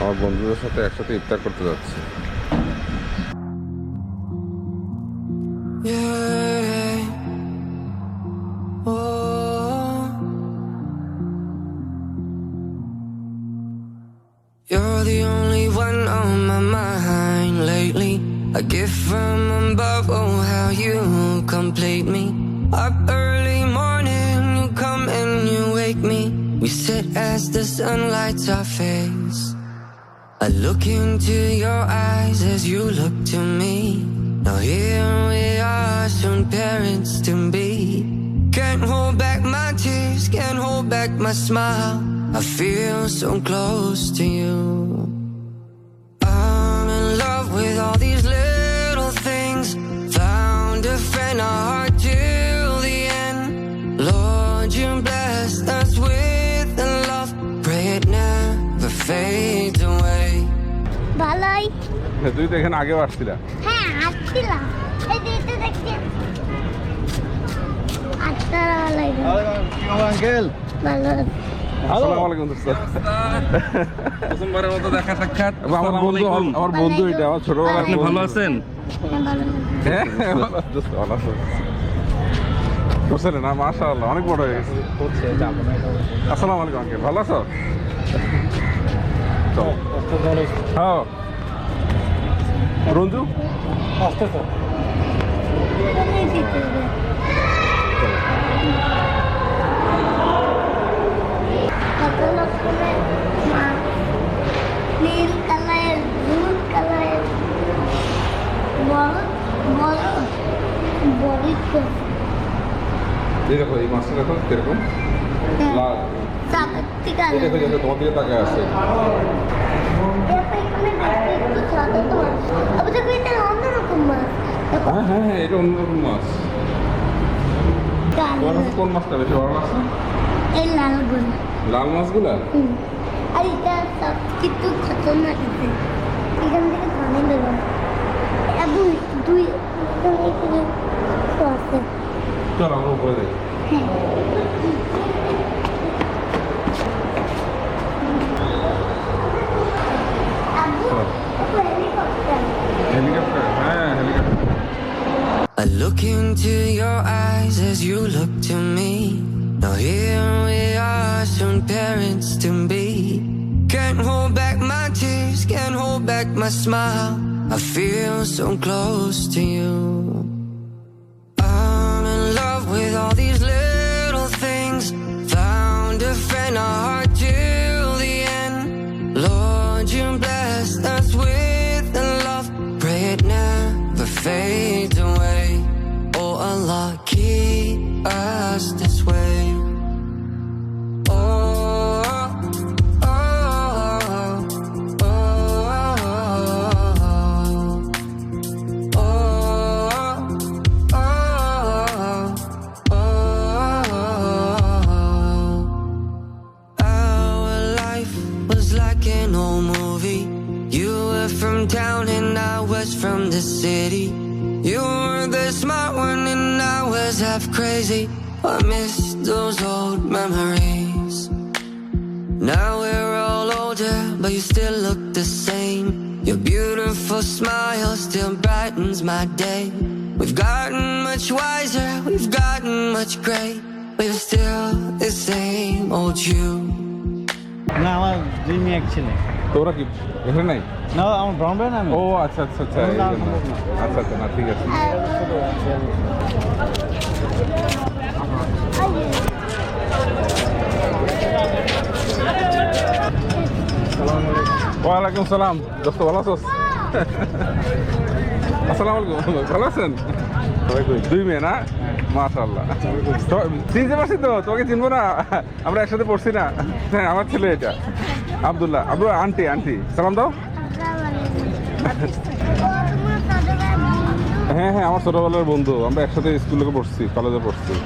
আমার বন্ধুদের সাথে একসাথে ইফতার করতে যাচ্ছি। Look to me. Now here we are, soon parents to be. Can't hold back my tears, can't hold back my smile. I feel so close to you. I'm in love with all these তুই তো এখানে আগেও আসছিলা। হ্যাঁ আসছিলাম। এই যে এটা দেখছি। আঙ্কেল? ভালো। আসসালামু আলাইকুম দোস্ত। প্রথমবারের মতো দেখা সাক্ষাৎ। আমার বন্ধু আমার বন্ধু এটা আমার ছোটবেলার আপনি ভালো আছেন? হ্যাঁ, হ্যাঁ দোস্ত ভালো আছো। বুঝছেন না মাশাআল্লাহ অনেক বড় হয়ে গেছে। আসসালামু আলাইকুম আঙ্কেল ভালো আছো। হ্যাঁ। রঞ্জু? মাছ নীল কালারের হলুদ কালারের বড় বড় বড়িত এই দেখো এই মাছটা দেখো কীরকম? লাল। কালার এই দেখো, তোমার দিকে তাকায় আছে। মাছ মাছ হ্যাঁ হ্যাঁ হ্যাঁ এটা অন্যরকম মাছ। কোন মাছটা বেশি ভালো লাগছে? এই লালগুলো লাল মাছগুলা। আর এটা সব কিছু খতরনাক এখান থেকে পানি বেরো এবং দুই আছে। চল আমরা উপরে দেখি Abu Helicopter, helicopter. I look into your eyes as you look to me. Now here we are, soon parents to be. Can't hold back my tears, can't hold back my smile. I feel so close to you. I'm in love with all these little things. Found a friend, a heart. I stay. My day. We've gotten much wiser, we've gotten much gray, you're still the same old you. না আমার দুই মেয়ে এক ছেলে। তোরা কি এখানে নাই? না আমার ব্রাউন আমি। ও আচ্ছা আচ্ছা আচ্ছা আচ্ছা আচ্ছা না ঠিক আছে। ওয়ালাইকুম সালাম। দোস্ত ভালো আছোস? ভালো আছেন? দুই মেয়ে না? তো- চিনবো না? আমরা একসাথে পড়ছি না। হ্যাঁ আমার ছেলে এটা। Abdullah Abdul aunty aunty. সালাম দাও। হ্যাঁ হ্যাঁ আমার ছোটবেলার বন্ধু। আমরা একসাথে স্কুলে পড়ছি কলেজে পড়ছি।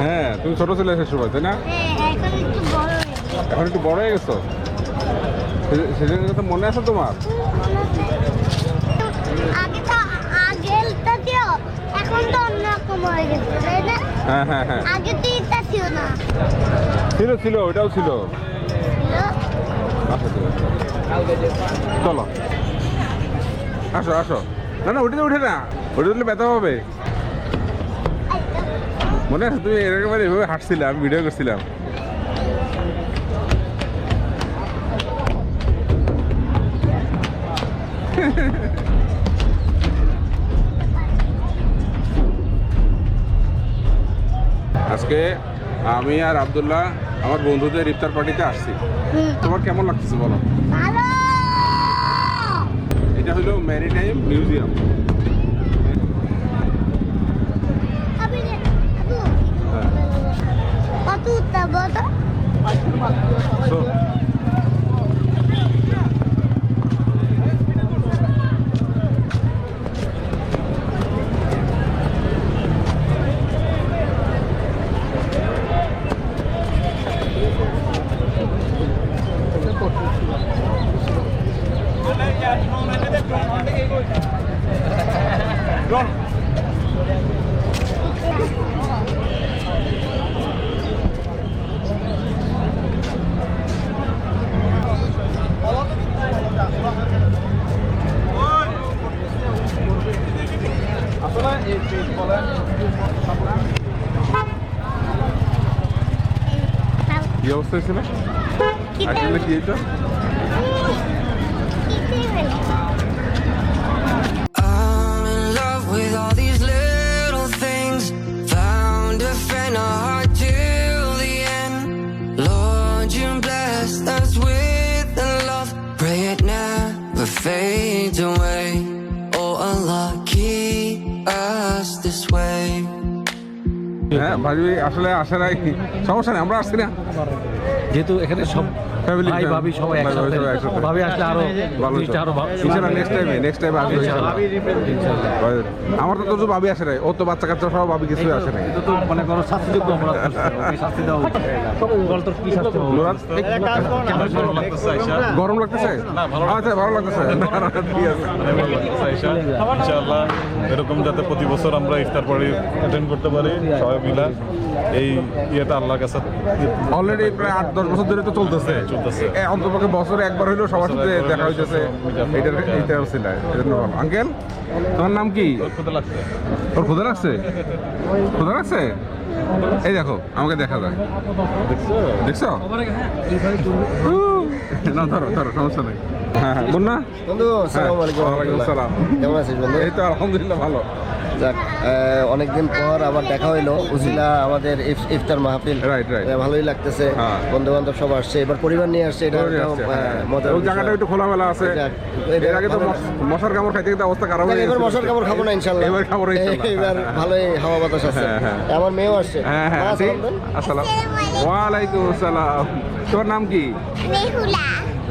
হ্যাঁ তুমি ছোট ছিলে সে সময় তাই না? হ্যাঁ এখন একটু বড় হয়ে গেছে। সেদিনের কথা মনে আছে তোমার? তো ছিল তো হয়ে হ্যাঁ তো ছিল ছিল ওইটাও ছিল। তুমি। চলো। আসো আসো। না না ওটিতে উঠে না। ওটি উঠলে ব্যথা হবে। মনে আছে তুমি এরকম এভাবে হাঁটছিলে আমি ভিডিও করছিলাম। আজকে আমি আর আব্দুল্লাহ আমার বন্ধুদের ইফতার পার্টিতে আসছি। তোমার কেমন লাগতেছে বলো? এটা হলো ম্যারিটাইম মিউজিয়াম আপনি যে- আপু, হ্যাঁ কত উঠতে বলো So, কি অবস্থা ছিল আসলে কি এটা I'm in love with all these little things. Found a friend, a heart till the end. Lord, you bless us with the love. Pray it never fades away. Oh Allah, keep us this way. হ্যাঁ ভাবি আসলে আসার সমস্যা নেই আমরা আসছি না যেহেতু এখানে সব Family ভাই ভাবি সবাই একসাথে। ভাবি আসলে আরও ভালো জিনিসটা আরও ভালো। ইনশাল্লাহ নেক্সট টাইমে নেক্সট টাইমে আসবে। ইনশাল্লাহ। আমার তো তো ভাবি আসে নাই। ও তো বাচ্চা কাচ্চা সব ভাবি কিছুই আসে নাই। তো মানে শাস্তিযোগ্য করছে। শাস্তি তোর কি শাস্তি গরম লাগতেছে? আচ্ছা ভালো লাগতেছে। ইনশাআল্লাহ এরকম যাতে প্রতি বছর আমরা ইফতার পার্টি অ্যাটেন্ড করতে পারি সবাই মিলা এই ইয়েটা আল্লাহর কাছে অলরেডি প্রায় আট দশ বছর ধরে তো চলতেছে। অন্তপক্ষে বছরে একবার হইলেও সবার সাথে দেখা হইতেছে। এটার এইটা না ভালো। আঙ্কেল তোমার নাম কি? ওর ক্ষুদা লাগছে। ক্ষুদা লাগছে? এই দেখো আমাকে দেখা যায়। দেখছ? না ধরো ধরো সমস্যা নেই। হ্যাঁ হ্যাঁ বন্যা? বন্ধু আসসালামু আলাইকুম ওয়ালাইকুম আসসালাম। কেমন আছিস বন্ধু? এই তো আলহামদুলিল্লাহ ভালো। যাক আহ, অনেকদিন পর আবার দেখা হইল। উজিলা আমাদের ইফতার মাহফিল। Right, right. ভালোই লাগতেছে। হ্যাঁ। বন্ধু বান্ধব সব আসছে। এবার পরিবার নিয়ে আসছে এটা হ্যাঁ। বিষয়। জায়গাটা একটু খোলামেলা আছে। এর আগে তো মশার কামড় খাইতে খাইতে অবস্থা খারাপ হয়ে এবার মশার কামড় খাব না ইনশাল্লাহ। এবার খাব এবার ভালোই হাওয়া বাতাস আছে হ্যাঁ, হ্যাঁ। আমার মেয়েও আসছে। হ্যাঁ হ্যাঁ আছি। আসসালাম। ওয়ালাইকুম আসসালাম। তোমার নাম কি? রেহুলা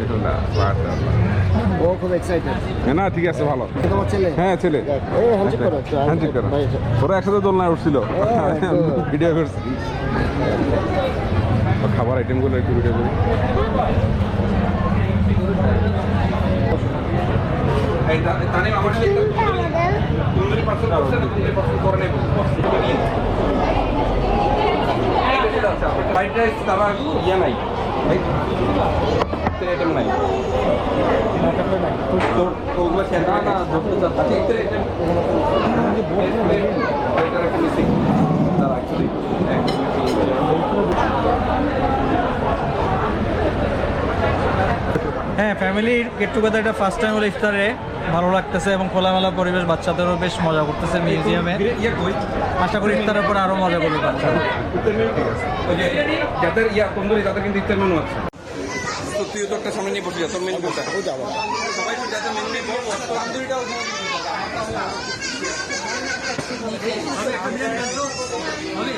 বিসমুল্লাহ, মাশাআল্লাহ। ও খুব এক্সাইটেড না ঠিক আছে ভালো। তোমার ছেলে? হ্যাঁ ছেলে। হ্যান্ডশেক করো হ্যান্ডশেক করো। ওরা একসাথে দোলনায় উঠছিল. ভিডিও করছি। খাবার আইটেমগুলো একটু ভিডিও করি। ফ্রাইড রাইস তারা ইয়ে নাই। আইটেম নাই। তো তো ওগুলো না না ধরতে চাচ্ছি আচ্ছা ইত্যাদি আইটেম এটার একটা মিসিং তারা অ্যাকচুয়ালি হ্যাঁ ফ্যামিলির গেট টুগেদারটা ফার্স্ট টাইম হলো ইফতারে। ভালো লাগতেছে এবং খোলামেলা পরিবেশ বাচ্চাদেরও বেশ মজা করতেছে মিউজিয়ামে ইয়ে আশা করি ইফতারের পরে আরও মজা করবে বাচ্চারা। যাদের ইয়া তন্দুরি তাদের কিন্তু মেনু আছে। তো সামনে নিয়ে বসে সামনে তোর মেন তোর ও যাব সবাই তো যাতে মেন নিয়ে বসবো তন্দুরিটাও ওই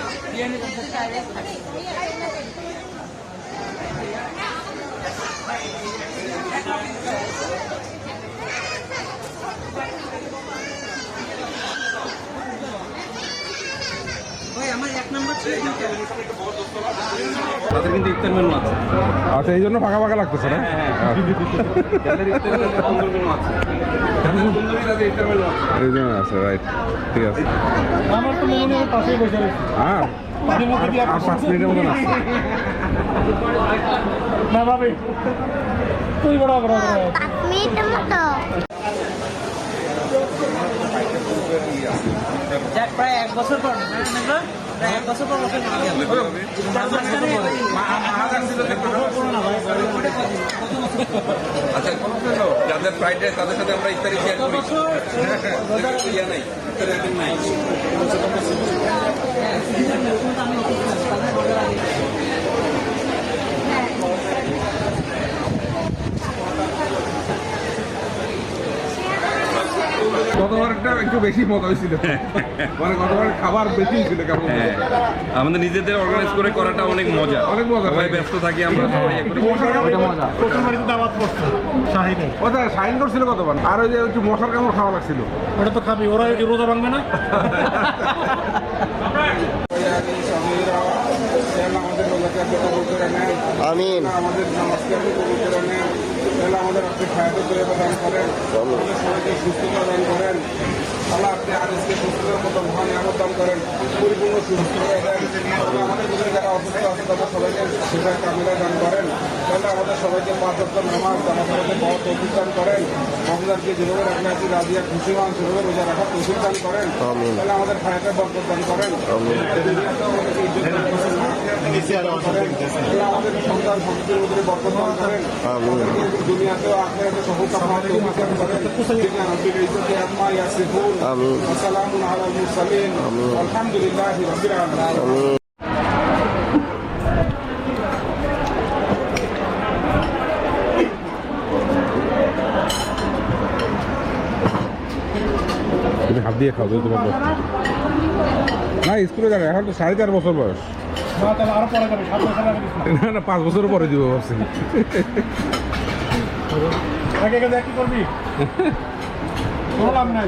তাদের কিন্তু ইফতার মেনু আছে। আচ্ছা এই জন্য ফাঁকা ফাঁকা লাগতেছে না? তাদের ইফতার মেনু আছে। এই জন্য আছে রাইট ঠিক আছে। আমার তো মনে হয় পাশেই বসে হ্যাঁ আর- পাঁচ মিনিটের মতন আছে। না ভাবি। তুই বড় বড় বড়। পাঁচ মিনিটের মতো। প্রায় এক বছর পর এক বছর পর ওকে আচ্ছা যাদের ফ্রাইড রাইস তাদের সাথে আমরা ইফতারি শেয়ার করি। নাই। গতবারটা একটু বেশি মজা হয়েছিল। মানে গতবার খাবার বেশি ছিল কেমন হ্যাঁ আমাদের নিজেদের অর্গানাইজ করে করাটা অনেক মজা। অনেক মজা। সবাই ব্যস্ত থাকি আমরা সবাই করি। প্রথম দাওয়াত করছে শাহিনে ওটা সাইন করছিল কতবার আর ওই যে একটু মশার কেমন খাওয়া লাগছিল। ওটা তো খাবি ওরা রোজা ভাঙবে না? আমিন। আমাদের নামাজকে তাহলে আমাদের আপনি খায়াতে করে প্রদান করেন আমাদের সবাইকে সুস্থতা দান করেন। আল্লাহ আপনি আদেশকে সুস্থতার মতো মহান দান করেন পরিপূর্ণ সুস্থ করে দেন আমাদের ভিতরে যারা অসুস্থ আছে তাদের সবাইকে সেটা কামিলা দান করেন। তাহলে আমাদের সবাইকে পাঁচ রক্ত নামাজ আমার সবাইকে বড় তৌফিক দান করেন। রমজানকে যেভাবে রাখলে আছি রাজিয়া খুশি হন সেভাবে রোজা রাখার তৌফিক দান করেন। তাহলে আমাদের খায়াতে বরকত দান করেন। আল্লাহ আমাদের সন্তান সন্ততির মধ্যে বরকত দান করেন। আমিন। দুনিয়াতেও আখেরাতে সফল কামনা তৌফিক দান করেন বিনা রব্বিল ইজ্জতি আম্মা ইয়াসিফুন আমিন। ওয়া সালামুন আলাল মুরসালিন আলহামদুলিল্লাহি রাব্বিল আলামিন আমিন তুমি হাত দিয়ে খাও তোমার না স্কুলে যাবে এখন তো সাড়ে চার বছর বয়স না পাঁচ বছর পরে দিব ভাবছি আগে আগে দেখ কি করবি? কোনো লাভ নাই।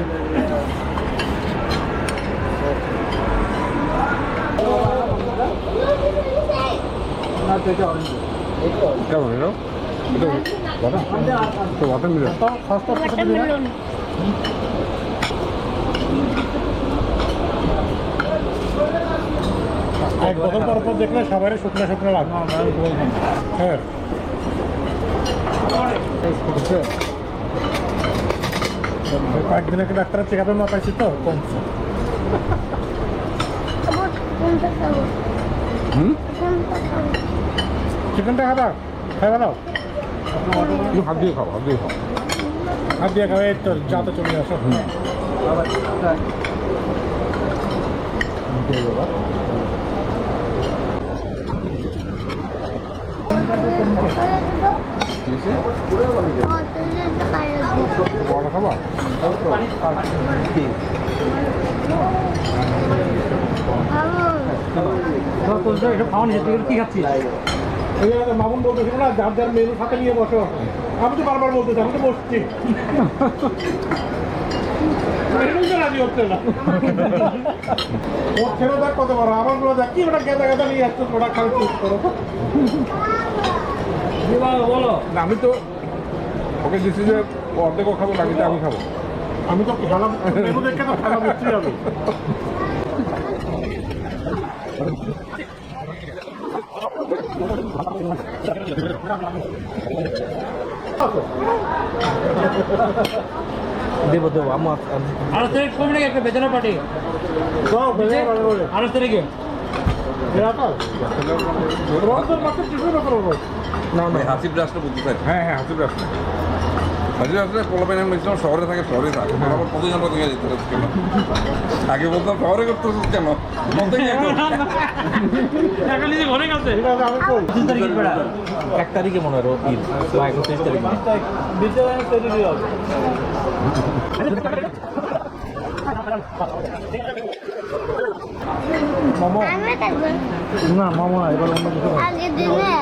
কেমন এলো এটা তো ওয়াটার মিলন ওয়াটারমেলন এক বছর পর পর দেখলে সবাই শুকনো শুকনো লাগবে। হ্যাঁ। কয়েকদিন আগে ডাক্তারের চেক আপে মাপাইছি তো কমছে। চিকেনটা খাবা? খাই ভালো হাত দিয়ে খাও হাত দিয়ে খাও। হাত দিয়ে খাবে তো যাতে চলে আসো। বড় খাবা কি? খাচ্ছিস? মামুন বলতেছিল না যার যার মেনু সাথে নিয়ে বসো। আমি তো বারবার বলতেছি আমি তো বসছি। ওর ছেলে দেখ কত বড় আমার দেখ কি ওটা গেদা গেদা নিয়ে আসছো ওটা চুপ করো। না আমি তো ওকে দিচ্ছি যে ও অর্ধেক ও খাব বাকিটা আমি খাব। আমি তো খেলা দেখে তো খেলা বুঝছি আমি দেবো দেবো আমার আরও তারিখ কমে নাকি একটা বেতনের পার্টি হাসিব রাষ্ট্র বলতে চাই হ্যাঁ হ্যাঁ হাসিব রাস্তা হাসিব রাষ্ট্র পোলাপাইন আমি বলছিলাম শহরে থাকে শহরে থাকে। আবার কতজন কত যেতে কেন? আগে বলতাম শহরে করতে কেন? এক তারিখে মনে হয় ঈদ। বা একত্রিশ তারিখে। থাকব না মামা এবার অন্য কিছু না। আজকে দিনে।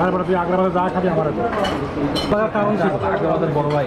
আর এবার তুই আগ্রাবাদে যা খাবি আমার কারণ ছিল? আগে আমাদের বড় ভাই।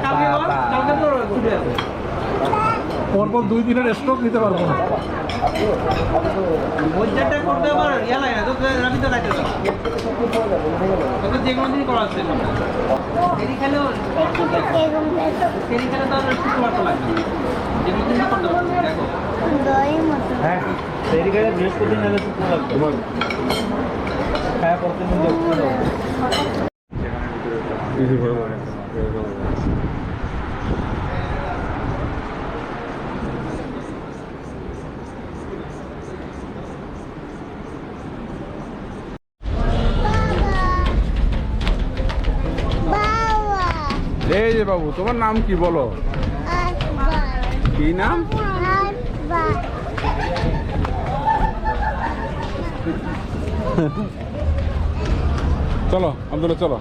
পরপর দুই দিনের স্টক নিতে পারব না। হ্যাঁ বৃহস্পতি নাহলে হ্যাঁ দেখতে দাও কিছু করে বলে। বাবা এই যে বাবু তোমার নাম কি বলো? কি নাম? চলো আব্দুল্লাহ চলো।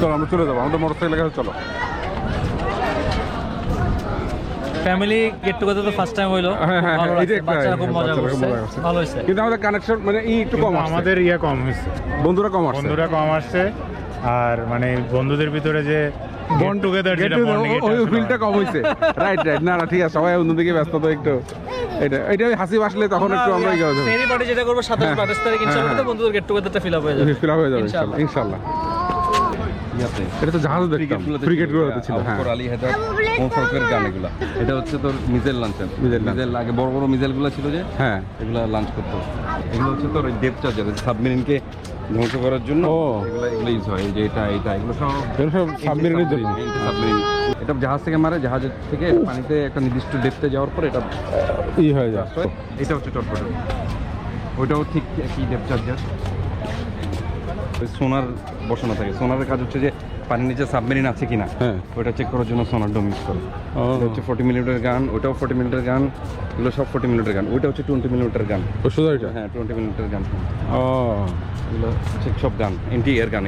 চলো আমরা চলে যাব আমাদের মোটর সাইকেল চলো। ফ্যামিলি গেট টুগেদার তো ফার্স্ট টাইম হইল। হ্যাঁ, হ্যাঁ, হ্যাঁ, বাচ্চারা খুব মজা করছে। ভালো হয়েছে। কিন্তু আমাদের কানেকশন মানে ই একটু কম আমাদের ইয়ে কম হয়েছে। বন্ধুরা কম আসছে। বন্ধুরা কম আসছে। আর মানে বন্ধুদের ভিতরে যে বন্ড টুগেদার যেটা ওই ফিলটা কম হইছে। রাইট রাইট না না ঠিক আছে সবাই অন্যদিকে ব্যস্ত তো একটু। এটা এটা হাসি আসলে তখন একটু আমরা যাব যাব। ফেরি পার্টি যেটা করব 27 28 তারিখ ইনশাল্লাহ হ্যাঁ, হ্যাঁ। বন্ধুদের গেট টুগেদারটা ফিল আপ হয়ে যাবে। ফিল আপ হয়ে যাবে ইনশাল্লাহ। এটা তো জাহাজ দেখতাম। ক্রিকেট গুলোতে ছিল হ্যাঁ। আলী হেদার মোশারফের গান এগুলা এটা হচ্ছে তোর মিজেল লাঞ্চের মিজেল আগে বড় বড় মিজেলগুলো ছিল যে হ্যাঁ। এগুলা লাঞ্চ করতো। এগুলো হচ্ছে তোর ডেপ চার্জার সাবমেরিনকে ধ্বংস করার জন্য ও। এগুলো এগুলো ইউজ হয় যে এটা এটা এগুলো সব সব সাবমেরিনের জন্য। সাবমেরিন এটা জাহাজ থেকে মারে জাহাজের থেকে পানিতে একটা নির্দিষ্ট ডেপতে যাওয়ার পর এটা ই হয়ে যায়। এটা হচ্ছে চটপটে ওইটাও ঠিক একই ডেপ চার্জার সোনার বসানো থাকে। সোনারের কাজ হচ্ছে যে পানির নিচে সাবমেরিন আছে কিনা হ্যাঁ। ওটা চেক করার জন্য সোনার ডোম ইউজ করে। হচ্ছে ফোর্টি মিলিমিটার গান ওটাও ফোর্টি মিলিমিটার গান এগুলো সব ফোর্টি মিলিমিটার গান ওইটা হচ্ছে টোয়েন্টি মিলিমিটার গান ও শুধু এটা? হ্যাঁ টোয়েন্টি মিলিমিটার গান ও। এগুলো সব গান এন্টি এয়ার গান